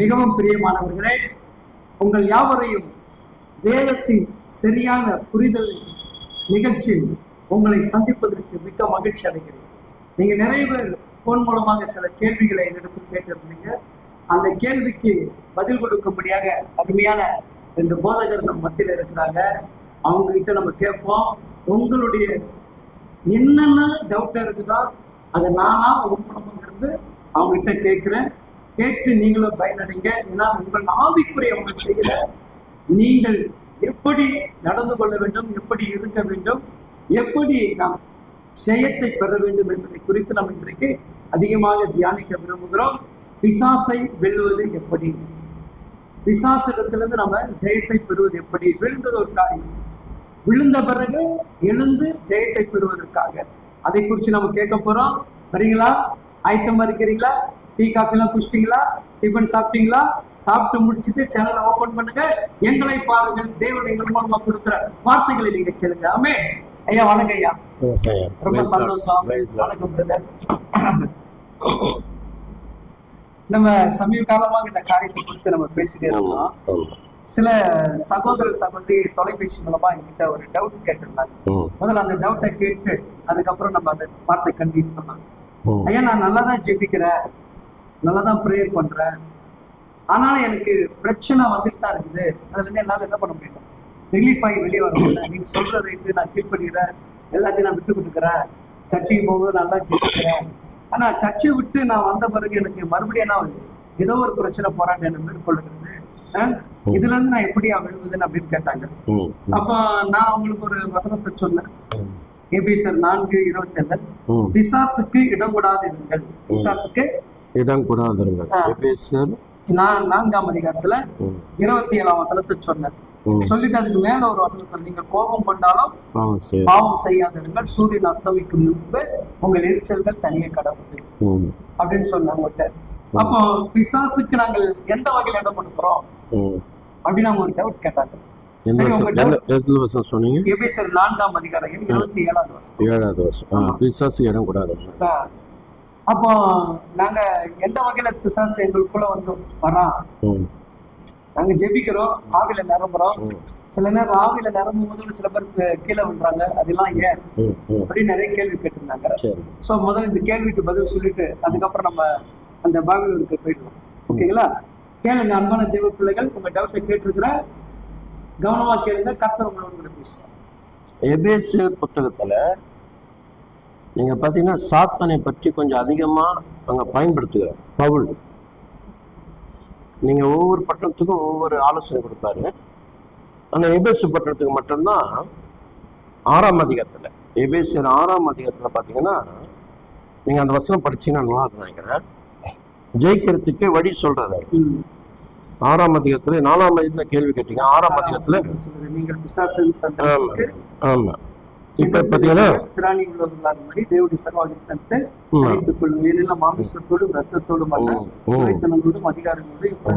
மிகவும் பிரியமானவர்களே உங்கள் யாவரையும் வேதத்தின் சரியான புரிதல் நிகழ்ச்சியில் உங்களை சந்திப்பதற்கு மிக்க மகிழ்ச்சி அடைகிறேன். நீங்க நிறைய பேர் ஃபோன் மூலமாக சில கேள்விகளை என்னிடத்தில் கேட்டிருந்தீங்க அந்த கேள்விக்கு பதில் கொடுக்கும்படியாக அருமையான ரெண்டு போதகர் நம்ம மத்தியில் இருக்கிறாங்க. அவங்க கிட்ட நம்ம கேட்போம். உங்களுடைய என்னென்ன டவுட்டாக இருக்குதோ அதை நானா உங்க மூலமாக இருந்து அவங்க கிட்ட கேட்குறேன். கேட்டு நீங்களும் பயனடைங்க. ஏன்னா உங்கள் ஆவிக்குரிய வாழ்க்கையில நீங்கள் எப்படி நடந்து கொள்ள வேண்டும் எப்படி இருக்க வேண்டும் எப்படி நாம் ஜெயத்தை பெற வேண்டும் என்பதை குறித்து நாம் இன்றைக்கு அதிகமாக தியானிக்க விரும்புகிறோம். பிசாசை வெல்லுவது எப்படி? பிசாசிடத்திலிருந்து நம்ம ஜெயத்தை பெறுவது எப்படி? விழுந்தது ஒரு காரியம் விழுந்த பிறகு எழுந்து ஜெயத்தை பெறுவதற்காக. அதை குறித்து நம்ம கேட்க போறோம். வரீங்களா? ஆயத்தமா இருக்கிறீங்களா? டீ காஃபி எல்லாம் குடிச்சிட்டீங்களா? டிஃபன் சாப்பிட்டீங்களா? சாப்பிட்டு முடிச்சிட்டு சேனலை ஓபன் பண்ணுங்க. எங்களை பாருங்கள். தேவன் எங்கள் மூலமா கொடுக்குற வார்த்தைகளை நீங்க கேளுங்க. ஆமே ஐயா வணக்கம் ஐயா. ரொம்ப சந்தோஷம். வணக்கம் பிரதர் நம்ம சமீப காலமாக இந்த காரியத்தை குறித்து நம்ம பேசிட்டே இருக்கோம் சில சகோதர சகோதரி தொலைபேசி மூலமா என்கிட்ட ஒரு டவுட் கேட்டிருந்தாங்க. முதல்ல அந்த டவுட்டை கேட்டு அதுக்கப்புறம் நம்ம அந்த வார்த்தை கண்டினியூ பண்ணலாம். ஐயா நான் நல்லா தான் ஜெபிக்கிறேன். நல்லா தான் ப்ரேயர் பண்றேன். ஆனாலும் எனக்கு பிரச்சனை வந்துட்டு தான் இருக்குது. அதுல இருந்து என்னால என்ன பண்ண முடியல ரிலீஃப் ஆகி வெளியே வர முடியல. நீங்க சொல்ற ரைட்டு நான் கீழ்படுகிறேன் எல்லாத்தையும் நான் விட்டு கொடுக்குறேன். சர்ச்சைக்கு போகும்போது நல்லா ஜெபிக்கிறேன். ஆனா சர்ச்சை விட்டு நான் வந்த பிறகு எனக்கு மறுபடியும் என்ன ஆகுது? ஏதோ ஒரு பிரச்சனை போராட்டம் என்ன மேற்கொள்ளுகிறது. இதுல இருந்து நான் எப்படி விழுவுதுன்னு அப்படின்னு கேட்டாங்க. அப்ப நான் அவங்களுக்கு ஒரு வசனத்தை சொன்னேன். எபிசர் நான்கு இருபத்தி பிசாசுக்கு இடம் கூடாது இருங்கள் பிசாசுக்கு இடம். எபேசியர் நான் நான்காம் அதிகாரத்துல. இருபத்தி ஏழாம் வசனத்தை சொன்னேன். சொல்லிட்டு அதுக்கு மேல ஒரு வசனம் சொல்லி நீங்கள் கோபம் கொண்டாலும் பாவம் செய்ய பாவம் செய்யாதிருங்கள் சூரியன் அஸ்தமிக்கும் முன்பு உங்கள் எரிச்சல்கள் தனியே கடவுது. ம். அப்படின்னு உங்கள்கிட்ட அப்போ பிசாசுக்கு நாங்கள் எந்த வகையில் இடம் கொடுக்குறோம். அப்படின்னு அவங்க ஒரு டவுட் கேட்டாங்க. சொன்னீங்க? நான்காம் அதிகாரம் இருபத்தி ஏழாவது வருஷம் ஏழாவது வருஷம் பிசாசு இடம் கூடாதுங்க. ஆ. அப்போ நாங்க எந்த வகையில பிசாசு எங்களுக்குள்ள வந்து வரான் ம். நாங்க ஜெபிக்கிறோம் ஆவில நிரம்புறோம். சில நேரம் ஆவில நிரம்பும் போது சில பேர் கீழே விழுறாங்க. அதெல்லாம் ஏன். அப்படின்னு நிறைய கேள்வி கேட்டிருந்தாங்க. சரி. ஸோ முதல்ல இந்த கேள்விக்கு பதில் சொல்லிட்டு அதுக்கப்புறம் நம்ம அந்த பாபிலூருக்கு போயிடுவோம். ஓகேங்களா? கேளுங்க அன்பான தெய்வ பிள்ளைகள் உங்க டவுட்டை கேட்டிருக்கிற கவனமா கேளுங்க கர்த்தர் உங்களோட பேசுவோம் எபேசியர் புத்தகத்துல நீங்க பாத்தீங்கன்னா சாத்தனை பற்றி கொஞ்சம் அதிகமா அங்க பயன்படுத்துகிறார் பவுல். நீங்க ஒவ்வொரு பட்டணத்துக்கும் ஒவ்வொரு ஆலோசனை கொடுப்பாரு. அந்த எபேசு பட்டணத்துக்கு மட்டும்தான் ஆறாம் அதிகாரத்துல எபேசியர் ஆறாம் அதிகாரத்துல பாத்தீங்கன்னா நீங்க அந்த வசனம் படிச்சீங்கன்னா நல்லா நினைக்கிறேன். ஜெயிக்கிறதுக்கு வழி அவர். ஆறாம் அதிகாரத்துல நாலாம் அதிகாரத்துல கேள்வி கேட்டீங்க ஆறாம் அதிகாரத்துல. நீங்கள் பிசாசின் தந்திரத்திற்கு ஆமா. இப்ப பாத்தீங்கன்னா அல்ல அதிகாரங்களோடும் இருக்க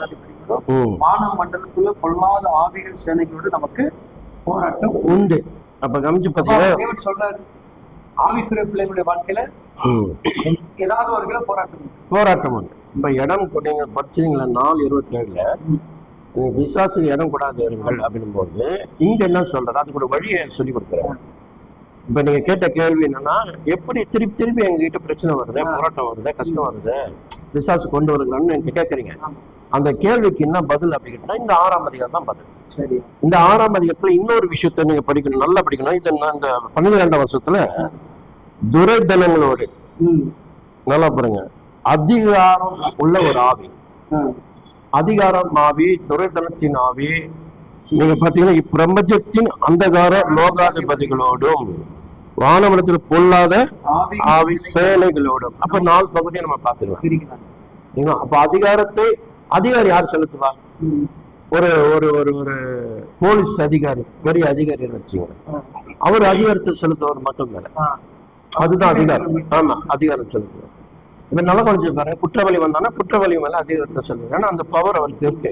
அதிபதிகளோடும் மண்டலத்துல பொல்லாத ஆவிகள் சேனைகளோடு நமக்கு போராட்டம் உண்டு. அப்ப அப்ப பாத்தீங்கன்னா தேவன் சொல்றாரு ஆவிக்குரிய பிள்ளைகளுடைய வாழ்க்கையில ஏதாவது ஒரு போராட்டம். போராட்டம் உண்டு. இப்ப இடம் கொ- நீங்க படிச்சீங்களா? நாலு இருபத்தி ஏழுல நீங்க விசுவாசுக்கு இடம் கூடாது இருங்கள் அப்படின்னும் போது இங்க என்ன சொல்றாரு? அதுக்கு ஒரு வழியை சொல்லி கொடுக்குறாரு. இப்ப நீங்க கேட்ட கேள்வி என்னன்னா எப்படி திருப்பி திருப்பி எங்ககிட்ட பிரச்சனை வருது போராட்டம் வருது கஷ்டம் வருது விசுவாசு கொண்டு வருகிறான்னு நீங்க கேட்கறீங்க. அந்த கேள்விக்கு என்ன பதில் அப்படி கேட்டா இந்த ஆறாம் அதிகாரம் தான் பதில். சரி. இந்த ஆறாம் அதிகாரத்துல இன்னொரு விஷயத்த நீங்க படிக்கணும் நல்லா படிக்கணும். இது இந்த பன்னிரெண்டாம் வருஷத்துல துரைதனங்களோடு நல்லா பாருங்க. அதிகாரம் உள்ள ஒரு ஆவி. ஆ. அதிகாரம் ஆவி துரைதனத்தின் ஆவி நீங்க பாத்தீங்கன்னா இப்பிரபஞ்சத்தின் அந்தகார லோகாதிபதிகளோடும் வானமலத்தில் பொல்லாத ஆவி சேனைகளோடும் அப்ப நாலு பகுதியை நம்ம பார்த்துக்கலாம் சரிங்களா? அப்ப அதிகாரத்தை அதிகாரி யார் செலுத்துவா. ஒரு ஒரு ஒரு ஒரு போலீஸ் அதிகாரி பெரிய அதிகாரி வச்சுங்க. அவர் அதிகாரத்தை செலுத்துவர் மட்டும் மேல. அதுதான் அதிகாரம் ஆமா அதிகாரம் செலுத்துவார் இப்ப நல்லா கொஞ்சம் பாருங்க குற்றவாளி வந்தானா குற்றவாளி மேல அதிகாரத்தை செலுத்துவார் ஏன்னா அந்த பவர் அவருக்கு இருக்கு.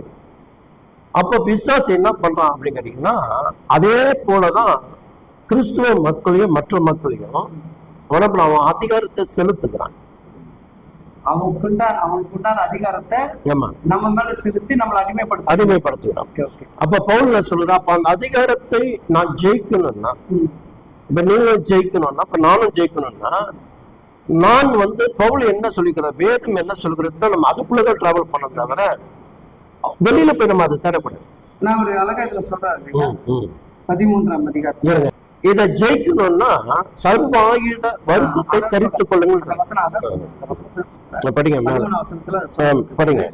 அப்ப பிசாசு என்ன பண்றான் அப்படின்னு கேட்டீங்கன்னா அதே போலதான் கிறிஸ்துவ மக்களையும் மற்ற மக்களையும் உடம்புல அவன் அதிகாரத்தை செலுத்துகிறான். அவனுக்கு உண்டா- அவனுக்கு உண்டான அதிகாரத்தை நம்ம மேல செலுத்தி நம்மளை அடிமைப்படுத்த ஓகே அப்ப பவுல் சொல்றா அப்ப அந்த அதிகாரத்தை நான் ஜெயிக்கணும்னா இப்ப நீங்க ஜெயிக்கணும்னா இப்ப நானும் ஜெயிக்கணும்னா நான் வந்து பவுல் என்ன சொல்லிக்கிறேன் வேதம் என்ன சொல்கிறது தான் நம்ம அதுக்குள்ளதான் டிராவல் பண்ண தவிர வெளியில போய் நம்ம அதை தேடக்கூடாது நான் ஒரு அழகா இதுல ம். பதிமூன்றாம் அதிகாரத்துல. இதை ஜெயிக்கணும்னா சர்வ ஆயுத வர்க்கத்தை அதான் தரித்துக் சொல்றேன். கொள்ளுங்கள் சொல்றேன். சொல்றேன். படிங்க.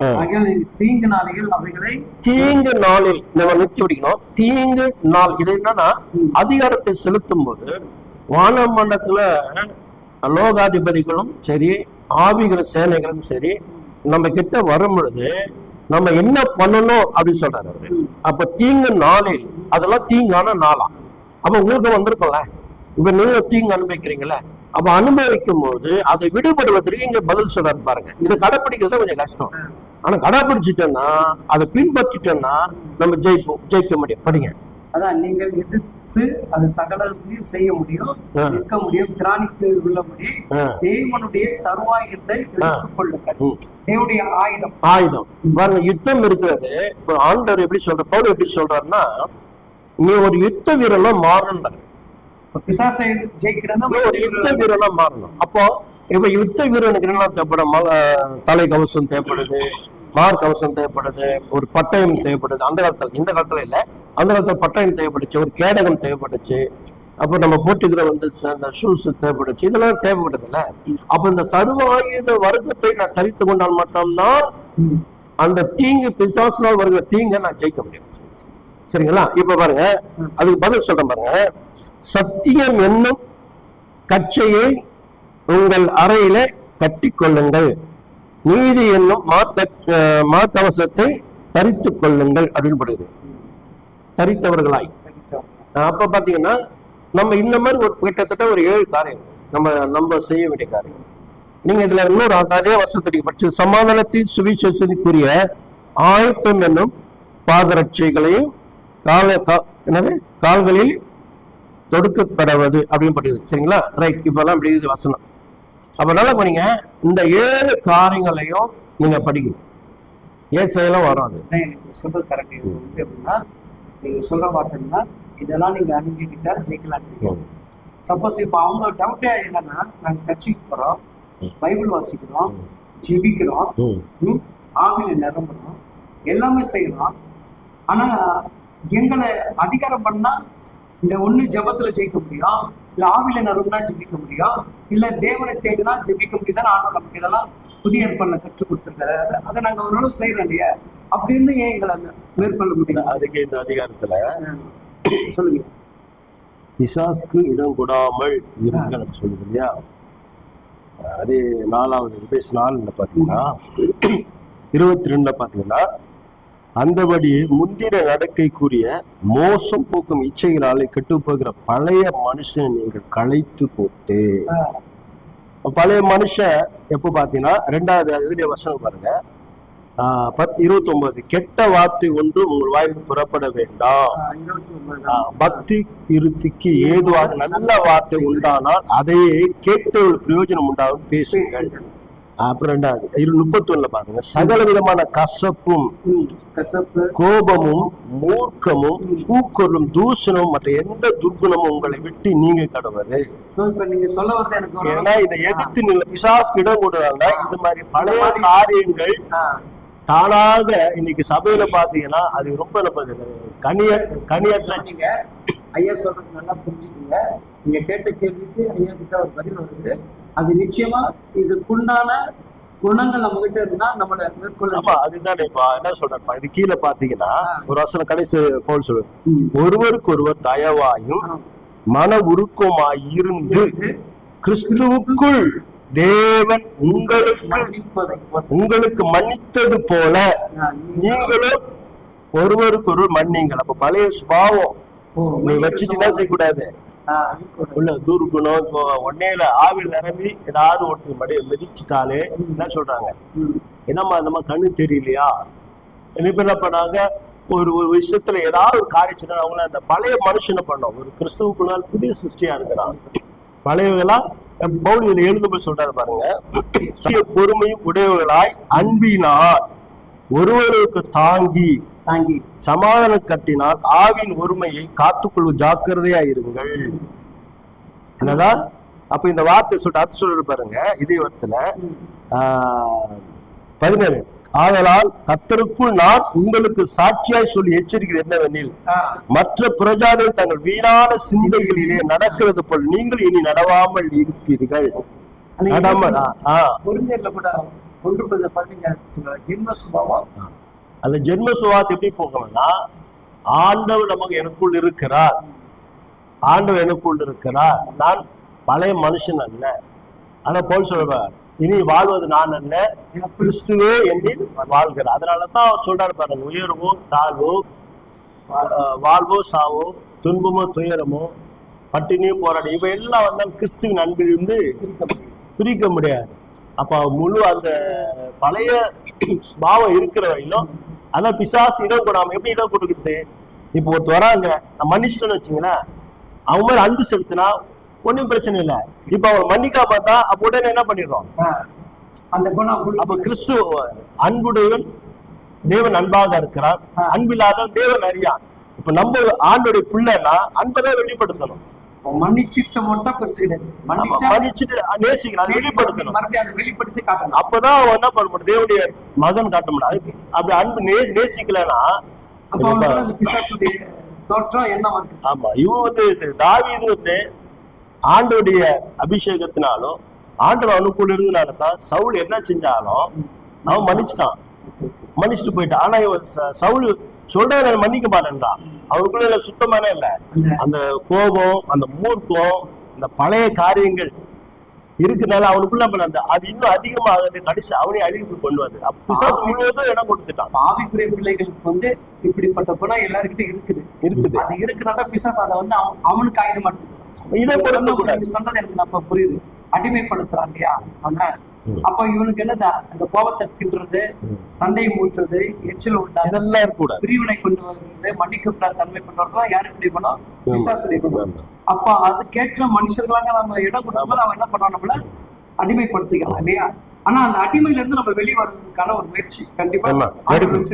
படிங்க தீங்கு நாளில் அவைகளை தீங்கு நாளில் நம்ம நிறுத்தி பிடிக்கணும் தீங்கு நாள் இது என்னன்னா. அதிகாரத்தை செலுத்தும் போது வானமண்டலத்துல லோகாதிபதிகளும் சரி ஆவிகள் சேனைகளும் சரி நம்ம கிட்ட வரும் பொழுது நம்ம என்ன பண்ணணும் அப்படின்னு சொல்றாரு அவரு. அப்ப தீங்கு நாளில் அதெல்லாம் தீங்கான நாளா? அப்ப உங்களுக்கு வந்திருக்கோம்ல? இப்ப நீங்க தீங்கு அனுபவிக்கிறீங்கள அப்ப அனுபவிக்கும் போது அதை விடுபடுவதற்கு இங்க பதில் சொல்றாரு பாருங்க. இதை கடைப்பிடிக்கிறது கொஞ்சம் கஷ்டம். ஆனா கடைப்பிடிச்சிட்டோம்னா அதை பின்பற்றிட்டோம்னா நம்ம ஜெயிப்போம் ஜெயிக்க முடியும். படிங்க. அதான் நீங்கள் எதிர்த்து அது சகலத்தையும் செய்ய முடியும். நிற்க முடியும் திராணிக்கு உள்ளபடி. தேவனுடைய சர்வாயுதத்தை எடுத்துக் கொள்ளுங்கள் ம். தேவனுடைய ஆயுதம். ஆயுதம். பாருங்க யுத்தம் இருக்கிறது. இப்போ ஆண்டவர் எப்படி சொல்ற பவுல் எப்படி சொல்றாருன்னா நீ ஒரு யுத்த வீரனா இப்ப பிசாசை ஜெயிக்கிறன்னா ஒரு யுத்த வீரனா மாறணும். அப்போ இப்ப யுத்த வீரனுக்கு என்ன தேவைப்படும்? தலை கவசம் தேவைப்படுது. பார் கவசம் தேவைப்படுது ஒரு பட்டயம் தேவைப்படுது. அந்த காலத்தில் இந்த காலத்துல இல்ல. அந்த காலத்துல பட்டயம் தேவைப்பட்டுச்சு ஒரு கேடகம் தேவைப்பட்டுச்சு. அப்போ நம்ம போட்டுக்கிற வந்து அந்த ஷூஸ் தேவைப்படுச்சு இதெல்லாம் தேவைப்படுதுல்ல அப்போ இந்த சர்வ ஆயுத வர்க்கத்தை நான் தரித்து கொண்டால் மட்டும்தான் அந்த தீங்கு பிசாசினால் வருகிற தீங்கை நான் ஜெயிக்க முடியும். சரிங்களா? இப்ப பாருங்க அதுக்கு பதில் சொல்றேன் பாருங்க. சத்தியம் என்னும் கச்சையை உங்கள் அறையில கட்டிக்கொள்ளுங்கள். நீதி என்னும் மாத்த மாத்தவசத்தை தரித்துக் கொள்ளுங்கள் அப்படின்னு படுது. தரித்தவர்களாய். அப்ப பாத்தீங்கன்னா நம்ம இந்த மாதிரி ஒரு கிட்டத்தட்ட ஒரு ஏழு காரியம் நம்ம நம்ம செய்ய வேண்டிய காரியம் நீங்க இதுல இன்னொரு அதே வருஷத்துக்கு படிச்சு சமாதானத்தின் சுவிசேஷத்துக்குரிய ஆயத்தம் என்னும் பாதரட்சைகளையும் கால என்னது? கால்களில் தொடுக்க அப்படின்னு படிக்குது சரிங்களா? ரைட். இப்பெல்லாம் இப்படி வசனம். அப்ப நல்லா பண்ணீங்க இந்த ஏழு காரியங்களையும் நீங்க படிக்கணும். ஏசையெல்லாம் வரும் அது அதான் எனக்கு சொல்றது கரெக்ட் இது வந்து எப்படின்னா நீங்க சொல்ற பார்த்தீங்கன்னா இதெல்லாம் நீங்க அணிஞ்சுக்கிட்டா ஜெயிக்கலாம் சப்போஸ் இப்போ அவங்க டவுட்டே என்னன்னா நாங்க சர்ச்சுக்கு போறோம் பைபிள் வாசிக்கிறோம் ஜெபிக்கிறோம் ஆவில நிரம்புறோம் எல்லாமே செய்யறோம். ஆனா எங்களை அதிகாரம் பண்ணா இந்த ஒண்ணு ஜெபத்துல ஜெயிக்க முடியும் ஆவில நிரம்பினா ஜெபிக்க முடியும் இல்ல தேவனை தேடினா ஜெபிக்க முடியுதான்னு ஆண்டவர் நமக்கு இதெல்லாம் புதிய ஏற்பாடுல கற்றுக் கொடுத்துருக்காரு அதை- அதை நாங்க ஓரளவு செய்யறோம் இல்லையா? அப்படின்னு ஏன் எங்களை மேற்கொள்ள முடியும் அதுக்கு இந்த அதிகாரத்துல சொல்லுங்க. பிசாசுக்கு இடம் கொடாமல் இருங்கள் சொல்லுது இல்லையா? அதே நாலாவது எபேஸ் நாலுல பாத்தீங்கன்னா இருபத்தி ரெண்டுல பாத்தீங்கன்னா அந்தபடி முந்தின நடக்கைக்குரிய மோசம் போக்கும் இச்சைகளாலே கெட்டுப்போகிற பழைய மனுஷனை நீங்கள் களைத்து போட்டு. பழைய மனுஷன் எப்போ பார்த்தீங்கன்னா ரெண்டாவது இதுல வசனம் பாருங்க. ஆஹ் பத் இருபத்தி ஒன்பது கெட்ட வார்த்தை ஒன்று உங்கள் வாயில் புறப்பட வேண்டாம். பக்தி இருத்திக்கு ஏதுவாக நல்ல வார்த்தை உண்டானால் அதையே கேட்டு ஒரு பிரயோஜனம் உண்டாகும். பேசுங்கள். அப்புறம் ரெண்டாவது முப்பத்தி ஒண்ணுல பாருங்க. சகல விதமான கசப்பும் கசப்பு. கோபமும் மூர்க்கமும் கூக்குரலும் தூஷணமும் மற்ற எந்த துர்குணமும் உங்களை விட்டு நீங்க கடவுது ஏன்னா இதை எதிர்த்து நில பிசாசுக்கு இடம் கொடுறாங்க இது மாதிரி பழைய காரியங்கள் தானாக இன்னைக்கு சபையில பாத்தீங்கன்னா அது ரொம்ப அது கனிய கனியற்ற ஐயா சொல்றது நல்லா புரிஞ்சுக்கங்க. நீங்க கேட்ட கேள்விக்கு ஐயா கிட்ட ஒரு பதில் வருது. அது நிச்சயமா இதுக்குண்டான குணங்கள் நம்ம கிட்ட இருந்தா நம்மள மேற்கொள்ள ஆமா அதுதான் இப்ப என்ன சொல்றேன் இது கீழே பாத்தீங்கன்னா ஒரு வசனம் கடைசி போல் சொல்லு ம். ஒருவருக்கு ஒருவர் தயவாயும். மன உருக்கமாய் இருந்து கிறிஸ்துவுக்குள் தேவன் உங்களுக்கு. உங்களுக்கு மன்னித்தது போல நீங்களும் ஒருவருக்கு ஒருவர் மன்னிங்கள் அப்ப பழைய சுபாவம் நீ வச்சுட்டுதான் செய்யக்கூடாது ஆ, இருக்கக்கூடாது. உள்ள துர்குணம் இப்போ ஒன்னேல ஆவில் நிரம்பி ஏதாவது ஒருத்தர் மடி மிதிச்சிட்டாலே என்ன சொல்றாங்க. என்னம்மா நம்ம கண்ணு தெரியலையா? இப்ப என்ன பண்ணாங்க? ஒரு ஒரு விஷயத்துல ஏதாவது ஒரு காரியம் அவங்கள அந்த பழைய மனுஷனை பண்ணோம் ஒரு கிறிஸ்துவுக்குள்ளால் புதிய சிருஷ்டியா இருக்கிறான். பழையவர்களா இதுல எழுதும்போது சொல்றாரு பாருங்க. பொறுமையும் உடையவர்களாய் அன்பினால் ஒருவருக்கு தாங்கி தாங்கி சமாதானம் கட்டினால் ஆவின் ஒருமையை காத்துக்கொள்வது ஜாக்கிரதையா இருங்கள். என்னதான் அப்ப இந்த வார்த்தை சொல்லிட்டு அர்த்தம் சொல்ற பாருங்க இதே வார்த்தையில பதினேழு. ஆதலால் கத்தருக்குள் நான் உங்களுக்கு சாட்சியாய் சொல்லி எச்சரிக்கிறது என்னவெனில் மற்ற புரஜாதிகள் தங்கள் வீணான சிந்தைகளிலே நடக்கிறது போல் நீங்கள் இனி நடவாமல் இருப்பீர்கள். கூட ஒன்று சொல்லுவாங்க ஜென்ம சுபாவம் அந்த ஜென்ம சுவாத் எப்படி போகணும்னா ஆண்டவர் நமக்கு எனக்குள் இருக்கிறார். ஆண்டவர் எனக்குள் இருக்கிறார். நான் பழைய மனுஷன் அல்ல. ஆனா போல் சொல்வார் இனி வாழ்வது நான் அல்ல கிறிஸ்துவே என்னில் வாழ்கிறார். அதனாலதான் அவர் சொல்றாரு பாருங்க உயர்வோ தாழ்வோ வாழ்வோ சாவோ துன்பமோ துயரமோ பட்டினியோ போராடி இவை எல்லாம் வந்தால் கிறிஸ்துவின் அன்பிலிருந்து பிரிக்க முடியாது. அப்ப முழு அந்த பழைய பாவம் இருக்கிற வரையிலும் அதான் பிசாசு இடம் கொடாம எப்படி இடம் கொடுக்குறது இப்போ ஒருத்தர் வராங்க நான் மன்னிச்சிட்டேன்னு வச்சுங்களேன் அவங்க மேல அன்பு செலுத்தினா ஒண்ணும் பிரச்சனை இல்லை. இப்ப அவன் மன்னிக்காம பார்த்தா அப்ப உடனே என்ன பண்ணிடுறோம்? அந்த குணம் அப்ப கிறிஸ்து அன்புடையவன் தேவன் அன்பாக இருக்கிறார். அன்பில்லாதவன் தேவன் அறியான். இப்ப நம்ம ஆண்டுடைய பிள்ளைன்னா அன்பதான் வெளிப்படுத்தணும். மன்னிச்சிட்டு மட்டும் பெருசு கிடையாது மன்னிச்சா மன்னிச்சுட்டு நேசிக்கணும் அதை வெளிப்படுத்தணும். மறுபடியும் அதை வெளிப்படுத்தி காட்டணும். அப்பதான் அவன் என்ன பண்ண முடியும்? தேவனுடைய மகன் காட்ட முடியும். அதுக்கு அப்படி அன்பு நே நேசிக்கலன்னா பிசாசுடைய தோற்றம் என்ன வருது ஆமா இவன் வந்து தாவீது வந்து ஆண்டோடைய அபிஷேகத்தினாலும் ஆண்டவர் அவனுக்குள்ள இருந்தனால தான் சவுல் என்ன செஞ்சாலும் அவன் மன்னிச்சிட்டான். மன்னிச்சுட்டு போயிட்டான். ஆனா இவன் சவுல் சொல்ற மன்னிக்க மாட்டேன்றான். அவனுக்குள்ள சுத்தமான இல்ல. அந்த கோபம் அந்த மூர்க்கம் அந்த பழைய காரியங்கள் இருக்கனால அவனுக்குள்ள அந்த அது இன்னும் அதிகமாக கடைசி அவனே வந்து அப்ப பிசாசு முழுவதும் இடம் கொடுத்துட்டான். ஆவிக்குரிய பிள்ளைகளுக்கு வந்து இப்படிப்பட்ட குணம் எல்லாருக்கிட்ட இருக்குது. இருக்குது. அது இருக்கனால பிசாசு அதை வந்து அவன் அவனுக்கு ஆயுதம் எடுத்துக்கிறான் சொன்னது எனக்கு அப்ப புரியுது. அடிமைப்படுத்துறான் இல்லையா? அவன அப்ப இவனுக்கு என்னதா? அந்த கோபத்தை கிண்டுறது சண்டையை மூட்டுறது எச்சில் உண்டாது இருக்கக்கூடாது. பிரிவினை கொண்டு வருகிறது மன்னிக்கப்படாத தன்மை கொண்டு வரதான் யாருக்குடைய குணம் பிசாசுடைய குணம் அப்ப அதுக்கேற்ற மனுஷர்களாக நம்ம இடம் கொடுக்கும்போது அவன் என்ன பண்றான் நம்மள அடிமைப்படுத்திக்கலாம் இல்லையா? ஆனா அந்த அடிமையில இருந்து நம்ம வெளியே வர்றதுக்கான ஒரு முயற்சி கண்டிப்பா எடுக்கணும்.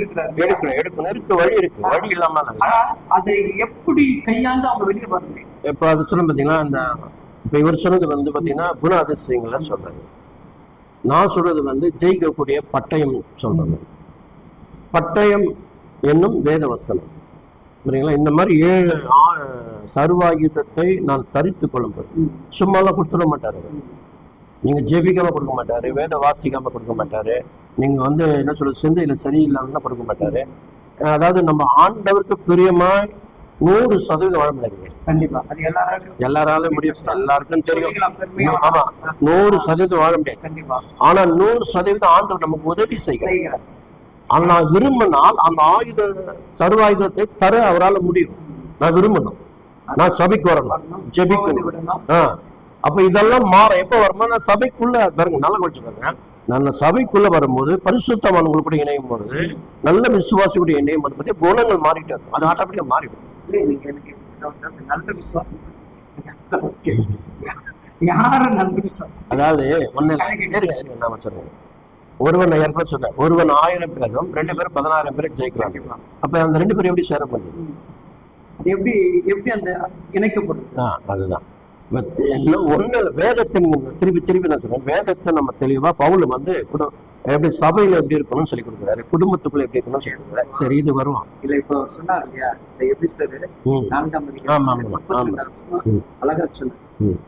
இருக்கு வழி இருக்கு. வழி இல்லாம இல்ல. ஆனா அதை எப்படி கையாண்டு அவங்க வெளியே வரணும்? இப்ப அது சொன்ன பாத்தீங்களா இந்த இப்ப இவர் சொன்னது வந்து பாத்தீங்கன்னா குண அதிசயங்கள சொல்றாரு. நான் சொல்றது வந்து ஜெயிக்கக்கூடிய பட்டயம் சொல்றது. பட்டயம் என்னும் வேத வசனம் சரிங்களா இந்த மாதிரி ஏழு ஆ- சர்வாயுதத்தை நான் தரித்து கொள்ளும்போது சும்மாலாம் கொடுத்துட மாட்டார் நீங்கள் நீங்க ஜெபிக்காம கொடுக்க மாட்டாரு வேத வாசிக்காம கொடுக்க மாட்டாரு. நீங்க வந்து என்ன சொல்றது சிந்தையில சரியில்லாம கொடுக்க மாட்டாரு. அதாவது நம்ம ஆண்டவருக்கு பிரியமாய் நூறு சதவீதம் வாழ முடியாது கண்டிப்பா. அது எல்லாராலும் எல்லாராலும் முடியும். எல்லாருக்கும் தெரியும். ஆமா. நூறு சதவீதம் வாழ முடியாது. கண்டிப்பா. ஆனா நூறு சதவீதம் ஆண்டவர் நமக்கு உதவி செய்கிறார். செய்கிறார். ஆனா நான் விரும்பினால் அந்த ஆயுத சர்வாயுதத்தை தர அவரால் முடியும். நான் விரும்பணும். நான் சபைக்கு வரணும். ஜெபிக்கணும். அப்ப இதெல்லாம் மாற எப்ப வரும்போது நான் சபைக்குள்ள பாருங்க நல்லா பாருங்க. நான் சபைக்குள்ள வரும்போது பரிசுத்தமானவங்க கூட இணையும் பொழுது நல்ல விசுவாசி கூட இணையும் போது பத்தி குணங்கள் மாறிட்டே இருக்கும். அது ஆட்டோமேட்டிக்கா மாறிடும் இல்லை எனக்கு நல்ல விசுவாசம். யார நல்ல விசுவாசம் அதாவது இருங்க, நான் சொல்றேன் ஒருவன் ஏற்பட சொன்னேன் ஒருவன் ஆயிரம் பேரும் ரெண்டு பேரும் பதினாயிரம் பேரும் ஜெயிக்கலாம் அப்ப அந்த ரெண்டு பேரும் எப்படி சேர பண்ணுது அது எப்படி எப்படி அந்த இணைக்கப்படுது அதுதான் ஒண்ணு. வேதத்தின் திருப்பி திருப்பி நான் சொல்றேன் வேதத்தை நம்ம தெளிவா பவுல் வந்து குடு எப்படி சபையில எப்படி இருக்கணும்னு சொல்லி கொடுக்குறாரு. குடும்பத்துக்குள்ள எப்படி இருக்கணும்னு சொல்லி கொடுக்குறாரு. சரி இது வருவான் இல்ல இப்போ சொன்னார் இல்லையா? இந்த எபிசோடு ம். நான்காம். அழகா சொன்னார் ம்.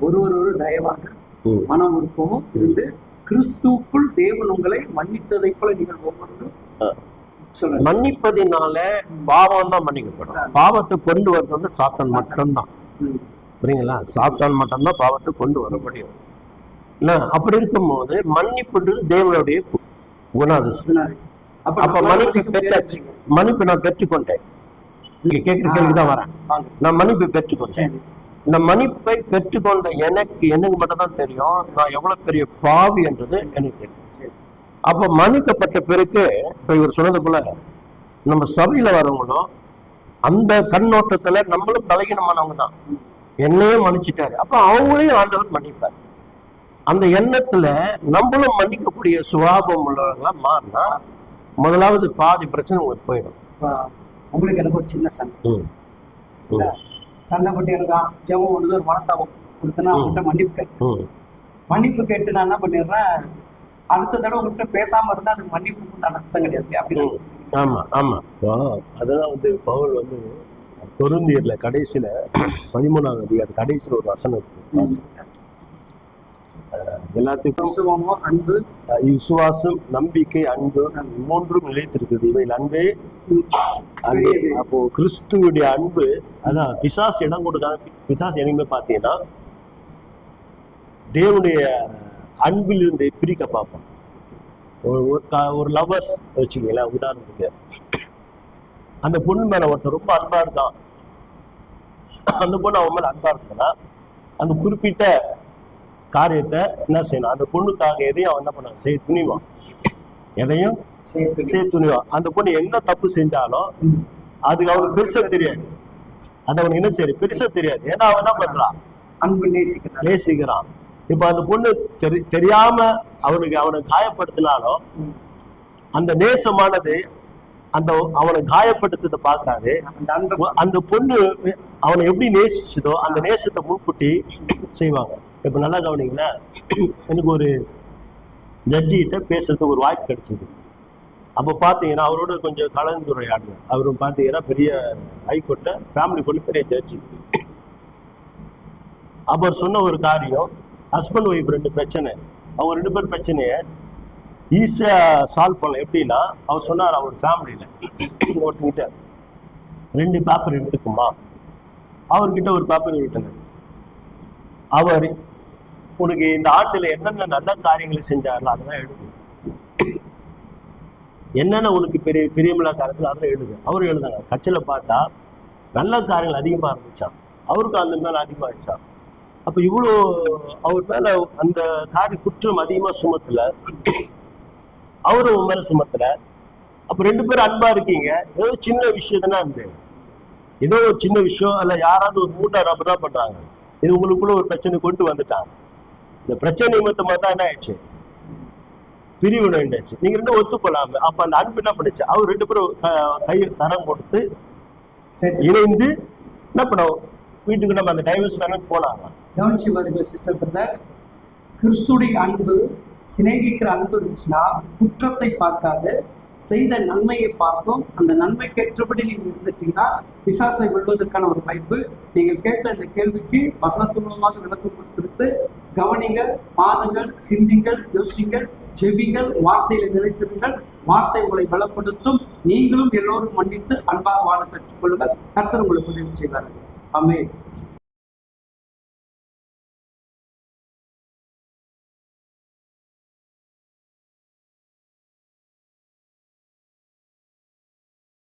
ஒருவர் ஒரு தயவாக ம். மனம் உருப்பமும் இருந்து கிறிஸ்துவுக்குள் தேவன் உங்களை மன்னித்ததை போல நீங்கள். சொல்லுங்க மன்னிப்பதினால பாவம் தான் மன்னிக்கப்படும். பாவத்தை கொண்டு வர்றது வந்து சாத்தான் மட்டும்தான். புரியுங்களா? சாத்தான் மட்டும்தான் பாவத்தை கொண்டு வர முடியும் அப்படி இருக்கும்போது மன்னிப்புன்றது தேவனுடைய கு- குணாதிசயம். சொன்னாரு. அப்ப மன்னிப்பு பெற்றாச்சு. மன்னிப்பு நான் பெற்றுக்கொண்டேன். நீங்க கேட்கிற கேள்விதான் வரேன். நான் மன்னிப்பு பெற்றுக்கொண்டேன். இந்த மன்னிப்பை பெற்றுக்கொண்ட எனக்கு எனக்கு மட்டும் தான் தெரியும். நான் எவ்வளவு பெரிய பாவி என்றது எனக்கு தெரியும். அப்ப மன்னிக்கப்பட்ட பிறகு இப்ப இவர் சொன்னது போல நம்ம சபையில வரவங்களும் அந்த கண்ணோட்டத்துல நம்மளும் பலகீனமானவங்க தான் என்னையே மன்னிச்சிட்டாரு. அப்ப அவங்களையும் ஆண்டவர் மன்னிப்பார். அந்த எண்ணத்துல நம்மளும் மன்னிக்கக்கூடிய சுபாவம் உள்ளவர்களா மாறினா முதலாவது பாதி பிரச்சனை உங்களுக்கு போயிடும். உங்களுக்கு எனக்கு ஒரு சின்ன சண்டை? சண்டை போட்டு எனக்கு ஜெபம் ஒன்று ஒரு மனசாபம் கொடுத்தனா அவங்கள்ட்ட மன்னிப்பு கேட்டேன் ம். மன்னிப்பு கேட்டு நான் என்ன பண்ணிடுறேன்? அடுத்த தடவை உங்கள்கிட்ட பேசாம இருந்தா அதுக்கு மன்னிப்பு உண்டான அர்த்தம் கிடையாது. அப்படின்னு. ஆமா ஆமா. அதுதான் வந்து பவுல் வந்து பொருந்தியர்ல கடைசியில பதிமூணாவது அதிகாரம் கடைசியில ஒரு வசனம் இருக்கு. எல்லாத்துக்கும் அன்பு? விசுவாசம் நம்பிக்கை அன்பு மூன்றும் நிலைத்திருக்குது இவை அன்பே. அன்பு. அப்போ கிறிஸ்துவுடைய அன்பு அதான் பிசாசு இடம் கொடுக்காம பிசாசு என்னைக்குமே பார்த்தீங்கன்னா தேவனுடைய அன்பிலிருந்து பிரிக்க பார்ப்பான். ஒரு லவர்ஸ் வச்சுக்கீங்களேன் உதாரணத்துக்கு. அந்த பொண்ணு மேல ஒருத்தர் ரொம்ப அன்பா இருக்கான் அந்த பொண்ணு அவன் மேல அன்பா இருக்குன்னா அந்த குறிப்பிட்ட காரியத்தை என்ன செய்யணும்? அந்த பொண்ணுக்காக எதையும் அவன் என்ன பண்ண செய்ய துணிவான். எதையும்? செய்ய துணிவான். அந்த பொண்ணு என்ன தப்பு செஞ்சாலும். அதுக்கு அவனுக்கு பெருசா தெரியாது. அது அவனுக்கு என்ன சரி பெருசா தெரியாது. ஏன்னா அவன் என்ன பண்றான்? அன்பு நேசிக்கிறார் நேசிக்கிறான். இப்ப அந்த பொண்ணு தெரி தெரியாம அவனுக்கு அவனை காயப்படுத்தினாலும். அந்த நேசமானது அந்த அவனை காயப்படுத்ததை பார்க்காது. அந்த பொண்ணு அவனை எப்படி நேசிச்சதோ அந்த நேசத்தை முன்கூட்டி செய்வாங்க. இப்போ நல்லா கவனிங்களேன் எனக்கு ஒரு ஜட்ஜிகிட்ட பேசுறதுக்கு ஒரு வாய்ப்பு கிடைச்சது. அப்போ பார்த்தீங்கன்னா அவரோட கொஞ்சம் கலந்துரையாடினேன். அவரும் பார்த்தீங்கன்னா பெரிய ஹைகோர்ட்டை ஃபேமிலி கொண்டு பெரிய ஜட்ஜி அவர் சொன்ன ஒரு காரியம் ஹஸ்பண்ட் ஒய்ஃப் ரெண்டு பிரச்சனை. அவங்க ரெண்டு பேர் பிரச்சனைய ஈஸியா சால்வ் பண்ணலாம். எப்படின்னா அவர் சொன்னார் அவர் ஃபேமிலியில் ஒருத்தங்கிட்ட ரெண்டு பேப்பர் எடுத்துக்குமா? அவர்கிட்ட ஒரு பேப்பர் விட்டனர் அவர் உனக்கு இந்த ஆண்டுல என்னென்ன நல்ல காரியங்களை செஞ்சாரோ அதெல்லாம் எழுது. என்னென்ன உனக்கு பெரிய பெரியமில்லா காரியத்தில் அதெல்லாம் எழுது. அவரு எழுதாங்க கட்சியில பார்த்தா நல்ல காரியங்கள் அதிகமா இருந்துச்சான் அவருக்கும் அந்த மேல அதிகமாகிடுச்சான் அப்ப இவ்வளோ அவர் மேல அந்த காரிய குற்றம் அதிகமா சுமத்துல. அவரும் உன் மேல சுமத்துல. அப்ப ரெண்டு பேரும் அன்பா இருக்கீங்க. ஏதோ சின்ன விஷயம் தானே இருந்து ஏதோ ஒரு சின்ன விஷயம் அல்ல யாராவது ஒரு மூட்டை ரப்பர் தான் பண்றாங்க. இது உங்களுக்குள்ள ஒரு பிரச்சனை கொண்டு வந்துட்டாங்க இந்த பிரச்சனை நிமித்தமா தான் என்ன ஆயிடுச்சு? பிரிவு உண்டாச்சு நீங்க ரெண்டும் ஒத்துக்கொள்ளாம அப்ப அந்த அன்பு என்ன பண்ணுச்சு? அவர் ரெண்டு பேரும் கை கரம் கொடுத்து இணைந்து என்ன பண்ணோம்? வீட்டுக்கு நம்ம அந்த டைவர்ஸ் வேணும் போனாங்க. கவனிச்சு பாருங்க சிஸ்டர் பிரதர் கிறிஸ்துடைய அன்பு சிநேகிக்கிற அன்பு இருந்துச்சுன்னா குற்றத்தை பார்க்காது. செய்த நன்மையை பார்த்தோம். அந்த நன்மைக்கேற்றபடி நீங்கள் இருந்துட்டீங்கன்னா விசாசை வெல்வதற்கான ஒரு வாய்ப்பு. நீங்கள் கேட்ட இந்த கேள்விக்கு வசனத்து மூலமாக விளக்கம் கொடுத்திருக்கு கவனிங்கள் பாருங்கள் சிந்திங்கள் யோசிங்கள் ஜெபிங்கள் வார்த்தையில நிலைத்திருங்கள். வார்த்தை உங்களை பலப்படுத்தும். நீங்களும் எல்லோரும் மன்னித்து அன்பாக வாழ கற்றுக்கொள்ளுங்கள். கர்த்தர் உங்களுக்கு உதவி செய்வார்கள் அமே